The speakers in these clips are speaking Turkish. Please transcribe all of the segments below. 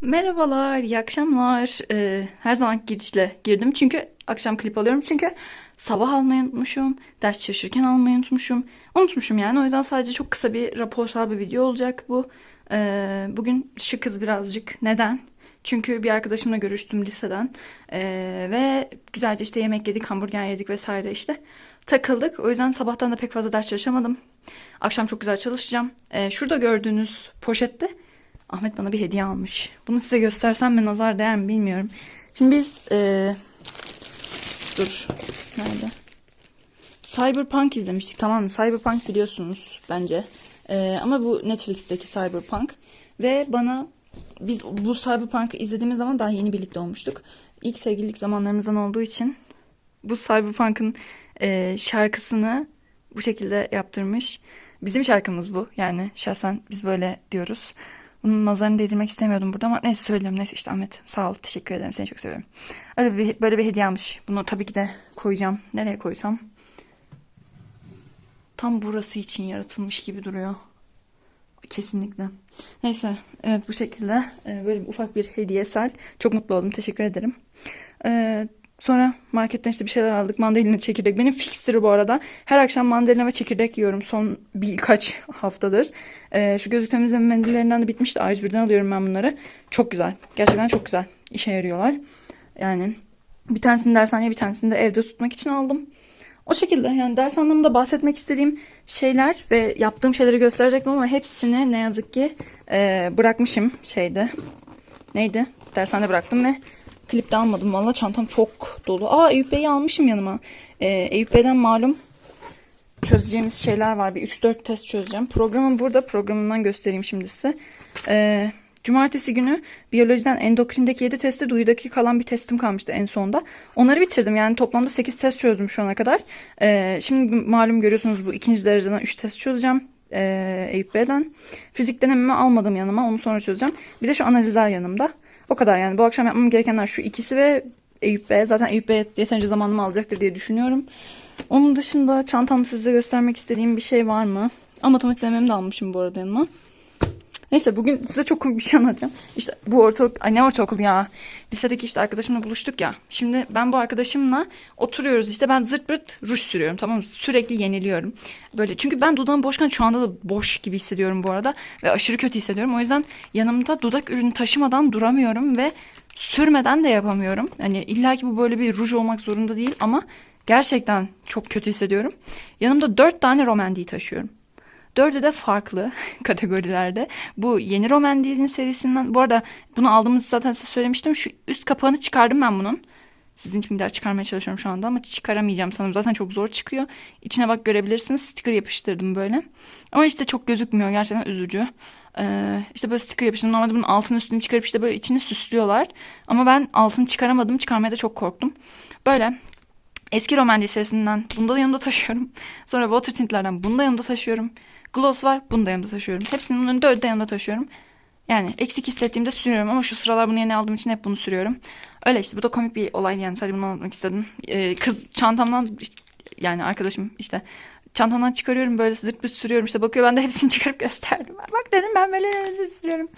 Merhabalar, iyi akşamlar. Ee, her zaman girişle girdim çünkü akşam klip alıyorum. Çünkü sabah almayı unutmuşum, ders çalışırken almayı unutmuşum. Unutmuşum yani o yüzden sadece çok kısa bir raporsal bir video olacak bu. Ee, bugün şıkız birazcık. Neden? Çünkü bir arkadaşımla görüştüm liseden Ee, ve güzelce işte yemek yedik, hamburger yedik vesaire işte takıldık. O yüzden sabahtan da pek fazla ders çalışamadım. Akşam çok güzel çalışacağım. Ee, şurada gördüğünüz poşette Ahmet bana bir hediye almış. Bunu size göstersem mi nazar değer mi bilmiyorum. Şimdi biz eee, dur nerede? Cyberpunk izlemiştik tamam mı? Cyberpunk biliyorsunuz bence. Eee, ama bu Netflix'teki Cyberpunk ve bana biz bu Cyberpunk'ı izlediğimiz zaman daha yeni birlikte olmuştuk. İlk sevgililik zamanlarımızdan olduğu için bu Cyberpunk'ın eee, şarkısını bu şekilde yaptırmış. Bizim şarkımız bu. Yani şahsen biz böyle diyoruz. Bunun nazarını değdirmek istemiyordum burada ama neyse söyleyeyim. Neyse işte Ahmet sağ ol. Teşekkür ederim. Seni çok seviyorum. Öyle bir, böyle bir hediye almış. Bunu tabii ki de koyacağım. Nereye koysam? Tam burası için yaratılmış gibi duruyor. Kesinlikle. Neyse evet bu şekilde e, böyle bir ufak bir hediyesel. Çok mutlu oldum. Teşekkür ederim. Ee, sonra marketten işte bir şeyler aldık. Mandalina çekirdek. Benim fikstir bu arada. Her akşam mandalina ve çekirdek yiyorum son birkaç haftadır. Ee, şu gözlük temizleme mendillerinden de bitmişti. A101'den alıyorum ben bunları. Çok güzel. Gerçekten çok güzel. İşe yarıyorlar. Yani bir tanesini dershaneye bir tanesini de evde tutmak için aldım. O şekilde yani ders anlamında bahsetmek istediğim şeyler ve yaptığım şeyleri gösterecektim ama hepsini ne yazık ki e, bırakmışım şeyde. Neydi? Dershanede bıraktım ve klipte almadım. Valla çantam çok dolu. Aa Eyüp Bey'i almışım yanıma. E, Eyüp Bey'den malum çözeceğimiz şeyler var. Bir 3-4 test çözeceğim. Programım burada. Programından göstereyim şimdi size. Ee, cumartesi günü biyolojiden endokrindeki 7 testi, duyudaki kalan bir testim kalmıştı en sonda. Onları bitirdim. Yani toplamda 8 test çözdüm şu ana kadar. Ee, şimdi malum görüyorsunuz bu ikinci dereceden 3 test çözeceğim. Ee, Eyüp Bey'den. Fizik denememi almadım yanıma. Onu sonra çözeceğim. Bir de şu analizler yanımda. O kadar yani. Bu akşam yapmam gerekenler şu ikisi ve Eyüp Bey. Zaten Eyüp Bey yeterince zamanımı alacaktır diye düşünüyorum. Onun dışında çantamda size göstermek istediğim bir şey var mı? Ama matematik de almışım bu arada yanıma. Neyse bugün size çok komik bir şey anlatacağım. İşte bu ortaokul, ay ne ortaokul ya. Lisedeki işte arkadaşımla buluştuk ya. Şimdi ben bu arkadaşımla oturuyoruz işte ben zırt pırt ruj sürüyorum tamam mı? Sürekli yeniliyorum. Böyle çünkü ben dudağım boşken şu anda da boş gibi hissediyorum bu arada. Ve aşırı kötü hissediyorum. O yüzden yanımda dudak ürünü taşımadan duramıyorum ve sürmeden de yapamıyorum. Yani illa ki bu böyle bir ruj olmak zorunda değil ama gerçekten çok kötü hissediyorum. Yanımda dört tane Romandi'yi taşıyorum. Dördü de farklı kategorilerde. Bu yeni Romandi'nin serisinden. Bu arada bunu aldığımızı zaten size söylemiştim. Şu üst kapağını çıkardım ben bunun. Sizin için bir daha çıkarmaya çalışıyorum şu anda ama çıkaramayacağım sanırım. Zaten çok zor çıkıyor. İçine bak görebilirsiniz. Sticker yapıştırdım böyle. Ama işte çok gözükmüyor. Gerçekten üzücü. Ee, işte böyle sticker yapıştırdım. Normalde bunun altını üstünü çıkarıp işte böyle içini süslüyorlar. Ama ben altını çıkaramadım. Çıkarmaya da çok korktum. Böyle Eski Romandy serisinden bunu da yanımda taşıyorum. Sonra Water Tint'lerden bunu da yanımda taşıyorum. Gloss var bunu da yanımda taşıyorum. Hepsinin bunun dördü de yanımda taşıyorum. Yani eksik hissettiğimde sürüyorum ama şu sıralar bunu yeni aldığım için hep bunu sürüyorum. Öyle işte bu da komik bir olay yani sadece bunu anlatmak istedim. Ee, kız çantamdan işte, yani arkadaşım işte çantamdan çıkarıyorum böyle zırt bir sürüyorum işte bakıyor ben de hepsini çıkarıp gösterdim. Bak dedim ben böyle sürüyorum.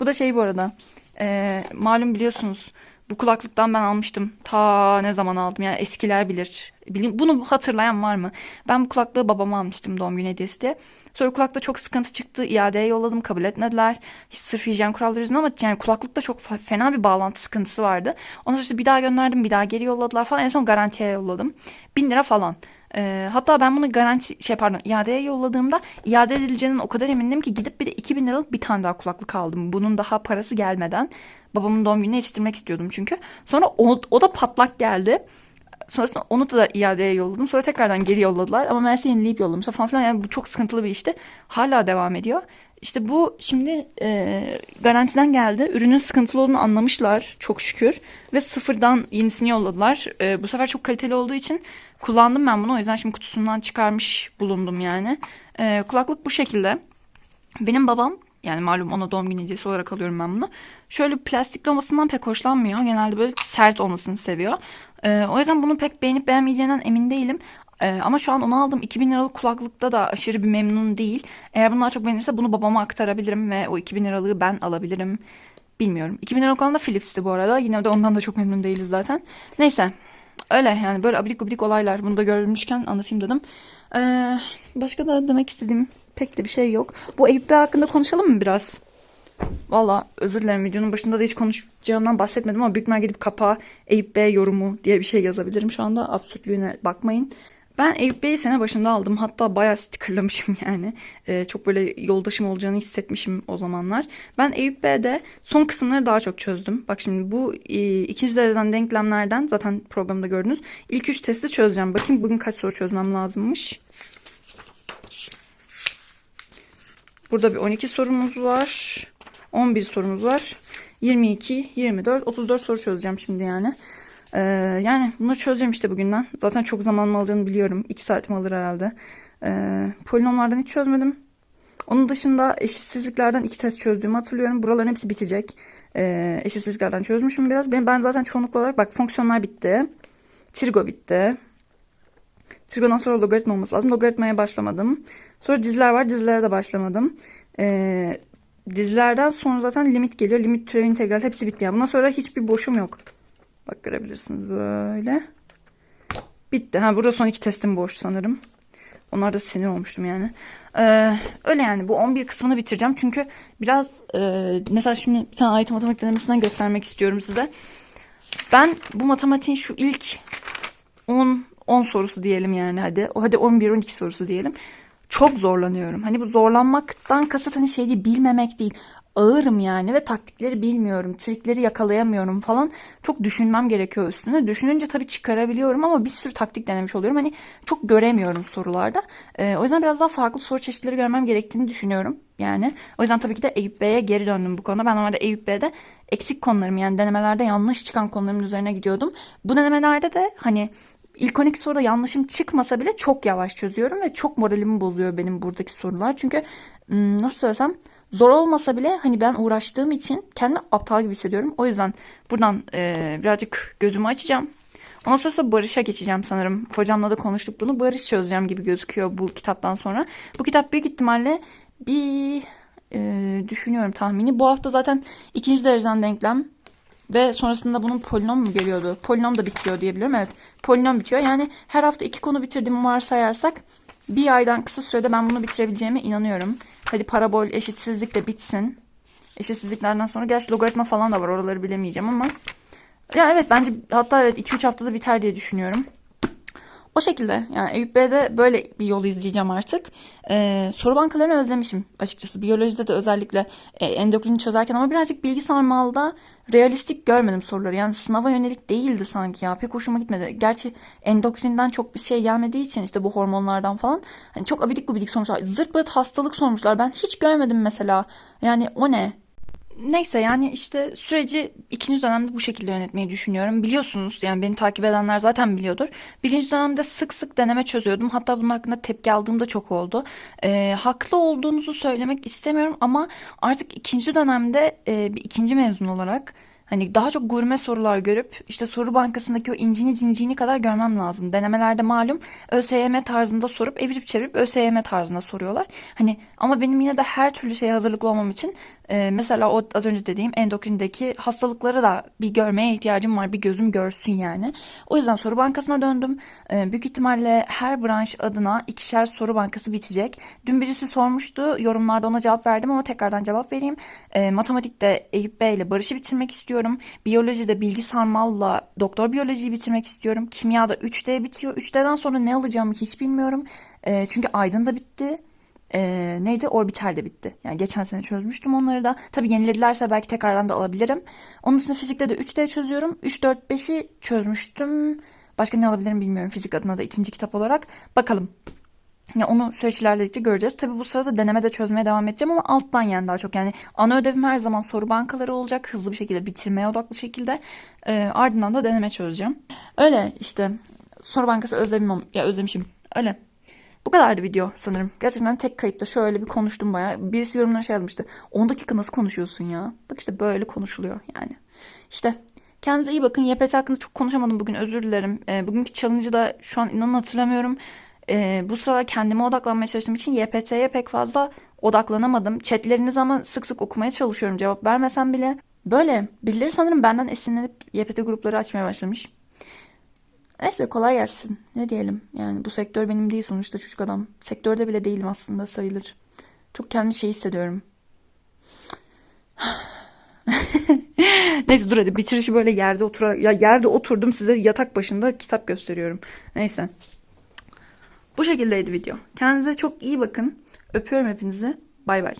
Bu da şey bu arada ee, malum biliyorsunuz bu kulaklıktan ben almıştım. Ta ne zaman aldım yani eskiler bilir. Bilin, bunu hatırlayan var mı? Ben bu kulaklığı babama almıştım doğum günü hediyesi diye. Sonra kulakta çok sıkıntı çıktı. İadeye yolladım kabul etmediler. Sırf hijyen kuralları yüzünden ama yani kulaklıkta çok fena bir bağlantı sıkıntısı vardı. Ondan sonra işte bir daha gönderdim bir daha geri yolladılar falan. En son garantiye yolladım. Bin lira falan. Ee, hatta ben bunu garanti şey pardon iadeye yolladığımda iade edileceğinden o kadar emindim ki gidip bir de 2000 liralık bir tane daha kulaklık aldım. Bunun daha parası gelmeden babamın doğum gününe yetiştirmek istiyordum çünkü. Sonra o, o da patlak geldi. Sonrasında onu da iadeye yolladım. Sonra tekrardan geri yolladılar. Ama Mersi yenileyip yollamışlar falan filan. Yani bu çok sıkıntılı bir işti. Hala devam ediyor. İşte bu şimdi e, garantiden geldi. Ürünün sıkıntılı olduğunu anlamışlar çok şükür. Ve sıfırdan yenisini yolladılar. E, bu sefer çok kaliteli olduğu için kullandım ben bunu. O yüzden şimdi kutusundan çıkarmış bulundum yani. E, kulaklık bu şekilde. Benim babam yani malum ona doğum günü hediyesi olarak alıyorum ben bunu. Şöyle plastikli olmasından pek hoşlanmıyor. Genelde böyle sert olmasını seviyor. Ee, o yüzden bunu pek beğenip beğenmeyeceğinden emin değilim. Ee, ama şu an onu aldım. 2000 liralık kulaklıkta da aşırı bir memnun değil. Eğer bunu daha çok beğenirse bunu babama aktarabilirim ve o 2000 liralığı ben alabilirim. Bilmiyorum. 2010 olan da Philips'ti bu arada. Yine de ondan da çok memnun değiliz zaten. Neyse. Öyle yani böyle abidik gubidik olaylar. Bunu da görmüşken anlatayım dedim. Ee, başka da demek istediğim pek de bir şey yok. Bu Eyüp hakkında konuşalım mı biraz? Valla özür dilerim videonun başında da hiç konuşacağımdan bahsetmedim ama büyük gidip kapağa Eyüp yorumu diye bir şey yazabilirim şu anda. Absürtlüğüne bakmayın. Ben Eyüp Bey'i sene başında aldım. Hatta bayağı stickerlamışım yani. Ee, çok böyle yoldaşım olacağını hissetmişim o zamanlar. Ben Eyüp Bey'de son kısımları daha çok çözdüm. Bak şimdi bu e, ikinci dereceden denklemlerden zaten programda gördünüz. İlk üç testi çözeceğim. Bakayım bugün kaç soru çözmem lazımmış. Burada bir 12 sorumuz var. 11 sorumuz var. 22, 24, 34 soru çözeceğim şimdi yani. Ee, yani bunu çözeceğim işte bugünden. Zaten çok zaman alacağını biliyorum. 2 saatim alır herhalde. Ee, polinomlardan hiç çözmedim. Onun dışında eşitsizliklerden iki test çözdüğümü hatırlıyorum. Buraların hepsi bitecek. Ee, eşitsizliklerden çözmüşüm biraz. Ben, ben zaten çoğunlukla olarak bak fonksiyonlar bitti. Trigo bitti. Trigodan sonra logaritma olması lazım. Logaritmaya başlamadım. Sonra diziler var. Dizilere de başlamadım. Ee, dizilerden sonra zaten limit geliyor. Limit türev integral hepsi bitti. Yani bundan sonra hiçbir boşum yok. Bak görebilirsiniz böyle. Bitti. Ha burada son iki testim boş sanırım. Onlar da sinir olmuştum yani. Ee, öyle yani bu 11 kısmını bitireceğim. Çünkü biraz e, mesela şimdi bir tane ait matematik denemesinden göstermek istiyorum size. Ben bu matematiğin şu ilk 10 10 sorusu diyelim yani hadi. O hadi 11 12 sorusu diyelim. Çok zorlanıyorum. Hani bu zorlanmaktan kasıt hani şey değil bilmemek değil. Ağırım yani ve taktikleri bilmiyorum. Trikleri yakalayamıyorum falan. Çok düşünmem gerekiyor üstüne. Düşününce tabii çıkarabiliyorum ama bir sürü taktik denemiş oluyorum. Hani çok göremiyorum sorularda. Ee, o yüzden biraz daha farklı soru çeşitleri görmem gerektiğini düşünüyorum. Yani o yüzden tabii ki de Eyüp Bey'e geri döndüm bu konuda. Ben normalde Eyüp Bey'de eksik konularım yani denemelerde yanlış çıkan konularımın üzerine gidiyordum. Bu denemelerde de hani İlk 12 soruda yanlışım çıkmasa bile çok yavaş çözüyorum ve çok moralimi bozuyor benim buradaki sorular. Çünkü ım, nasıl söylesem zor olmasa bile hani ben uğraştığım için kendimi aptal gibi hissediyorum. O yüzden buradan e, birazcık gözümü açacağım. Ondan sonra Barış'a geçeceğim sanırım. Hocamla da konuştuk bunu. Barış çözeceğim gibi gözüküyor bu kitaptan sonra. Bu kitap büyük ihtimalle bir e, düşünüyorum tahmini. Bu hafta zaten ikinci dereceden denklem ve sonrasında bunun polinom mu geliyordu? Polinom da bitiyor diyebilirim. Evet. Polinom bitiyor. Yani her hafta iki konu bitirdiğimi varsayarsak bir aydan kısa sürede ben bunu bitirebileceğime inanıyorum. Hadi parabol eşitsizlik de bitsin. Eşitsizliklerden sonra gerçi logaritma falan da var. Oraları bilemeyeceğim ama. Ya evet bence hatta evet 2-3 haftada biter diye düşünüyorum. O şekilde yani Eyüp Bey'de böyle bir yol izleyeceğim artık. Ee, soru bankalarını özlemişim açıkçası. Biyolojide de özellikle e, endokrini çözerken ama birazcık bilgi sarmalda realistik görmedim soruları. Yani sınava yönelik değildi sanki ya. Pek hoşuma gitmedi. Gerçi endokrinden çok bir şey gelmediği için işte bu hormonlardan falan. Hani çok abidik gubidik sormuşlar. Zırt pırt hastalık sormuşlar. Ben hiç görmedim mesela. Yani o ne? Neyse yani işte süreci ikinci dönemde bu şekilde yönetmeyi düşünüyorum. Biliyorsunuz yani beni takip edenler zaten biliyordur. Birinci dönemde sık sık deneme çözüyordum. Hatta bunun hakkında tepki aldığım da çok oldu. Ee, haklı olduğunuzu söylemek istemiyorum ama artık ikinci dönemde e, bir ikinci mezun olarak Hani daha çok gurme sorular görüp işte soru bankasındaki o incini cinciğini kadar görmem lazım. Denemelerde malum ÖSYM tarzında sorup evirip çevirip ÖSYM tarzında soruyorlar. Hani ama benim yine de her türlü şeye hazırlıklı olmam için e, mesela o az önce dediğim endokrindeki hastalıkları da bir görmeye ihtiyacım var. Bir gözüm görsün yani. O yüzden soru bankasına döndüm. E, büyük ihtimalle her branş adına ikişer soru bankası bitecek. Dün birisi sormuştu. Yorumlarda ona cevap verdim ama tekrardan cevap vereyim. E, matematikte Eyüp Bey ile Barış'ı bitirmek istiyorum. Biyolojide Bilgi Sarmal'la doktor biyolojiyi bitirmek istiyorum. Kimyada 3D bitiyor. 3D'den sonra ne alacağımı hiç bilmiyorum. E, çünkü Aydın da bitti e, neydi orbital de bitti. Yani geçen sene çözmüştüm onları da. Tabii yeniledilerse belki tekrardan da alabilirim. Onun dışında fizikte de 3D çözüyorum. 3, 4, 5'i çözmüştüm. Başka ne alabilirim bilmiyorum fizik adına da ikinci kitap olarak. Bakalım. Ya onu süreç ilerledikçe göreceğiz. Tabii bu sırada deneme de çözmeye devam edeceğim ama alttan yani daha çok. Yani ana ödevim her zaman soru bankaları olacak. Hızlı bir şekilde bitirmeye odaklı şekilde. E, ardından da deneme çözeceğim. Öyle işte. Soru bankası özlemim, ya özlemişim. Öyle. Bu kadardı video sanırım. Gerçekten tek kayıtta şöyle bir konuştum baya. Birisi yorumlara şey yazmıştı. 10 dakika nasıl konuşuyorsun ya? Bak işte böyle konuşuluyor yani. İşte kendinize iyi bakın. YPT hakkında çok konuşamadım bugün özür dilerim. E, bugünkü challenge'ı da şu an inanın hatırlamıyorum. E, bu sırada kendime odaklanmaya çalıştığım için YPT'ye pek fazla odaklanamadım. Chatlerinizi ama sık sık okumaya çalışıyorum cevap vermesem bile. Böyle birileri sanırım benden esinlenip YPT grupları açmaya başlamış. Neyse kolay gelsin. Ne diyelim yani bu sektör benim değil sonuçta çocuk adam. Sektörde bile değilim aslında sayılır. Çok kendi şey hissediyorum. Neyse dur hadi bitirişi böyle yerde otura ya yerde oturdum size yatak başında kitap gösteriyorum. Neyse. Bu şekildeydi video. Kendinize çok iyi bakın. Öpüyorum hepinizi. Bay bay.